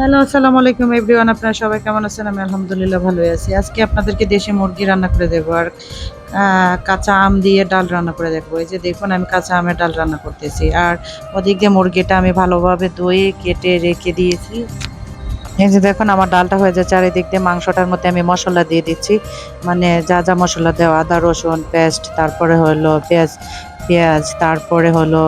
Hello, আসসালামু আলাইকুম everyone, আপনারা সবাই কেমন আছেন? আমি আলহামদুলিল্লাহ ভালোই আছি। আজকে আপনাদেরকে দেশি মুরগি রান্না করে দেবো আর কাঁচা আম দিয়ে ডাল রান্না করে দেখব এই যে দেখুন, আমি কাঁচা আমের ডাল রান্না করতেছি। আর ওদিক মুরগিটা আমি ভালোভাবে ধুয়ে, কেটে রেখে দিয়েছি। এই যে দেখুন, আমার ডালটা হয়ে যাচ্ছে। যায় চারিদিক দিয়ে মাংসটার মধ্যে আমি মশলা দিয়ে দিচ্ছি। মানে যা যা মশলা দেওয়া, আদা, রসুন, পেস্ট, তারপরে হলো পেঁয়াজ পেঁয়াজ, তারপরে হলো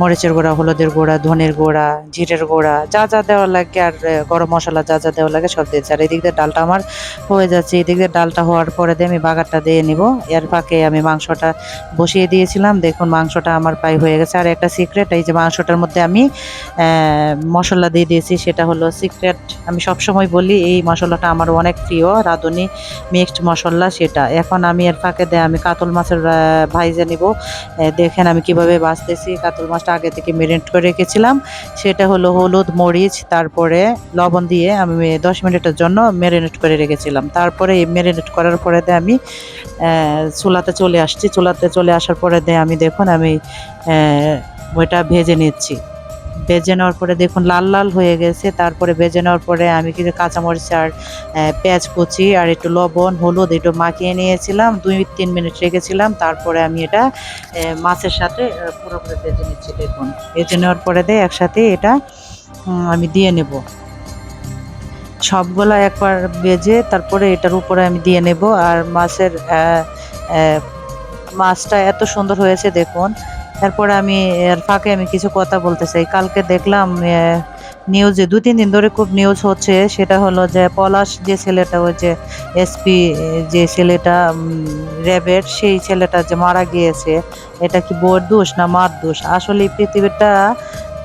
মরিচের গুঁড়া, হলুদের গুঁড়া, ধনের গুঁড়া, জিরের গুঁড়া, যা যা দেওয়া লাগে আর গরম মশলা যা যা দেওয়া লাগে সব দিয়েছি। আর এদিক দিয়ে ডালটা আমার হয়ে যাচ্ছে। এদিক দিয়ে ডালটা হওয়ার পরে দিয়ে আমি বাগারটা দিয়ে নিব। এর ফাঁকে আমি মাংসটা বসিয়ে দিয়েছিলাম। দেখুন মাংসটা আমার প্রায় হয়ে গেছে। আর একটা সিক্রেট, এই যে মাংসটার মধ্যে আমি মশলা দিয়ে দিয়েছি, সেটা হলো সিক্রেট। আমি সব সময় বলি এই মশলাটা আমার অনেক প্রিয়। রাঁধুনি মিক্সড মশলা সেটা। এখন আমি এর ফাঁকে দিয়ে আমি কাতল মাছের ভাইজে নিব। দেখেন আমি কীভাবে বাছতেছি কাতল মাছটা আগে থেকে মেরিনেট করে রেখেছিলাম। সেটা হলো হলুদ, মরিচ, তারপরে লবণ দিয়ে আমি দশ মিনিটের জন্য মেরিনেট করে রেখেছিলাম। তারপরে এই মেরিনেট করার পরে আমি চুলাতে চলে আসছি। চুলাতে চলে আসার পরে আমি দেখুন আমি ওইটা ভেজে নিচ্ছি। ভেজে নেওয়ার পরে দেখুন লাল লাল হয়ে গেছে। তারপরে ভেজে নেওয়ার পরে আমি কিছু কাঁচামরিচ আর পেঁয়াজ কুচি আর একটু লবণ, হলুদ একটু মাখিয়ে নিয়েছিলাম। দুই, তিন মিনিট রেখেছিলাম। তারপরে আমি এটা মাছের সাথে পুরোপুরি ভেজে নিচ্ছি দেখুন। ভেজে নেওয়ার পরে দিয়ে একসাথে এটা আমি দিয়ে নেব। সবগুলা একবার ভেজে তারপরে এটার উপরে আমি দিয়ে নেব। আর মাছের মাছটা এত সুন্দর হয়েছে দেখুন। তারপরে আমি, এর ফাঁকে আমি কিছু কথা বলতে চাই। কালকে দেখলাম নিউজে দু, তিন দিন ধরে খুব নিউজ হচ্ছে। সেটা হলো যে, পলাশ যে ছেলেটা, ওই যে এসপি যে ছেলেটা র্যাবের, সেই ছেলেটা যে মারা গিয়েছে, এটা কি বোর দোষ না মার দোষ? আসলে পৃথিবীটা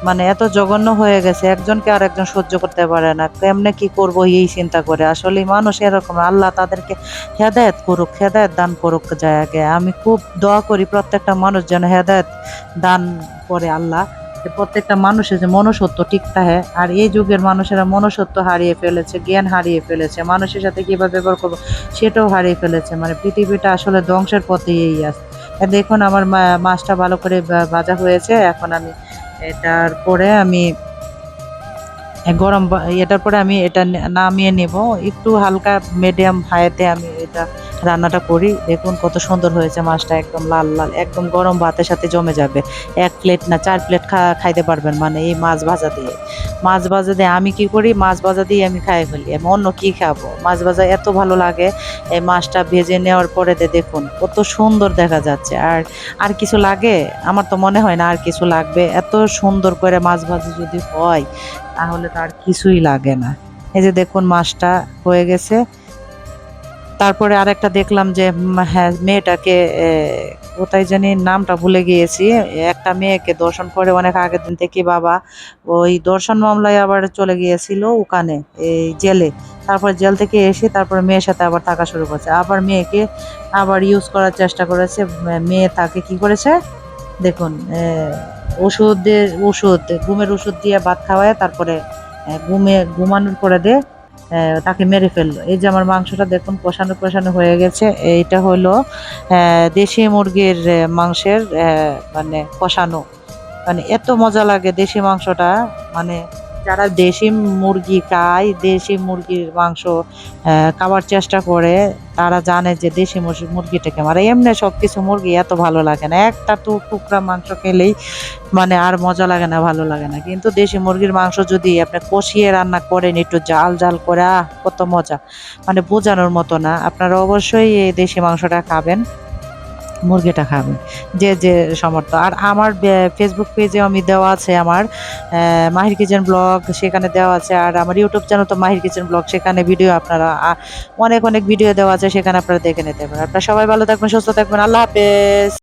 মানে এত জঘন্য হয়ে গেছে, একজনকে আর একজন সহ্য করতে পারে না। কেমনে কি করব এই চিন্তা করে? আসলে মানুষ এরকম, আল্লাহ তাদেরকে হেদায়েত করুক, হেদায়েত দান করুক যায় আগে আমি খুব দোয়া করি প্রত্যেকটা মানুষ যেন হেদায়েত দান করে আল্লাহ। প্রত্যেকটা মানুষের যে মনুষ্যত্ব ঠিক থাকে। আর এই যুগের মানুষেরা মনুষ্যত্ব হারিয়ে ফেলেছে, জ্ঞান হারিয়ে ফেলেছে। মানুষের সাথে কীভাবে ব্যবহার করব সেটাও হারিয়ে ফেলেছে। মানে পৃথিবীটা আসলে ধ্বংসের পথেই আর দেখুন আমার মাছটা ভালো করে ভাজা হয়েছে। এখন আমি এটার পরে আমি গরম এটার পরে আমি এটা নামিয়ে নেব। একটু হালকা মিডিয়াম হাইতে আমি এটা রান্নাটা করি। দেখুন কত সুন্দর হয়েছে মাছটা, একদম লাল লাল, একদম গরম ভাতের সাথে জমে যাবে। এক প্লেট না চার প্লেট খা খাইতে পারবেন মানে এই মাছ ভাজা দিয়ে। মাছ ভাজা দিয়ে আমি কি করি? মাছ ভাজা দিয়ে আমি খাই ফেলি। আমি অন্য কি খাব? মাছ ভাজা এত ভালো লাগে, এই মাছটা ভেজে নেওয়ার পরে দেখুন কত সুন্দর দেখা যাচ্ছে। আর আর কিছু লাগে? আমার তো মনে হয় না আর কিছু লাগবে। এত সুন্দর করে মাছ ভাজা যদি হয় তাহলে তো আর কিছুই লাগে না। এই যে দেখুন, মাছটা হয়ে গেছে। তারপরে আরেকটা দেখলাম যে হ্যাঁ মেয়েটাকে কোথায় জানি নামটা ভুলে গিয়েছি। একটা মেয়েকে দর্শন করে অনেক আগের দিন থেকে বাবা ওই দর্শন মামলায় আবার চলে গিয়েছিল ওখানে, এই জেলে। তারপর জেল থেকে এসে তারপরে মেয়ের সাথে আবার থাকা শুরু করেছে। আবার মেয়েকে আবার ইউজ করার চেষ্টা করেছে মেয়ে তাকে কি করেছে? দেখুন ওষুধের ওষুধ, ঘুমের ওষুধ দিয়ে ভাত খাওয়ায়, তারপরে ঘুমে, ঘুমানোর পরে দিয়ে তাকে মেরে ফেলল। এই যে আমার মাংসটা দেখুন, কষানো কষানো হয়ে গেছে। এইটা হলো দেশি মুরগির মাংসের মানে কষানো। মানে এত মজা লাগে দেশি মাংসটা মানে যারা দেশি মুরগি খায়, দেশি মুরগির মাংস খাওয়ার চেষ্টা করে, তারা জানে যে দেশি মুরগি মুরগিটাকে মারে এমনি সব কিছু মুরগি এত ভালো লাগে না। একটা তো টুকরা মাংস খেলেই মানে আর মজা লাগে না, ভালো লাগে না। কিন্তু দেশি মুরগির মাংস যদি আপনি কষিয়ে রান্না করেন, একটু জাল জাল করে, আহ, কত মজা। মানে বোঝানোর মতো না। আপনারা অবশ্যই এই দেশি মাংসটা খাবেন। মুরগিটা খাবে। যে যে সমর্থ আর আমার ফেসবুক পেজে আমি দেওয়া আছে আমার মাহির কিচেন ব্লগ সেখানে দেওয়া আছে। আর আমার ইউটিউব চ্যানেল তো মাহির কিচেন ব্লগ, সেখানে ভিডিও আপনারা অনেক অনেক ভিডিও দেওয়া আছে, সেখানে আপনারা দেখে নিতে পারেন। আপনারা সবাই ভালো থাকবেন, সুস্থ থাকবেন। আল্লাহ হাফেজ।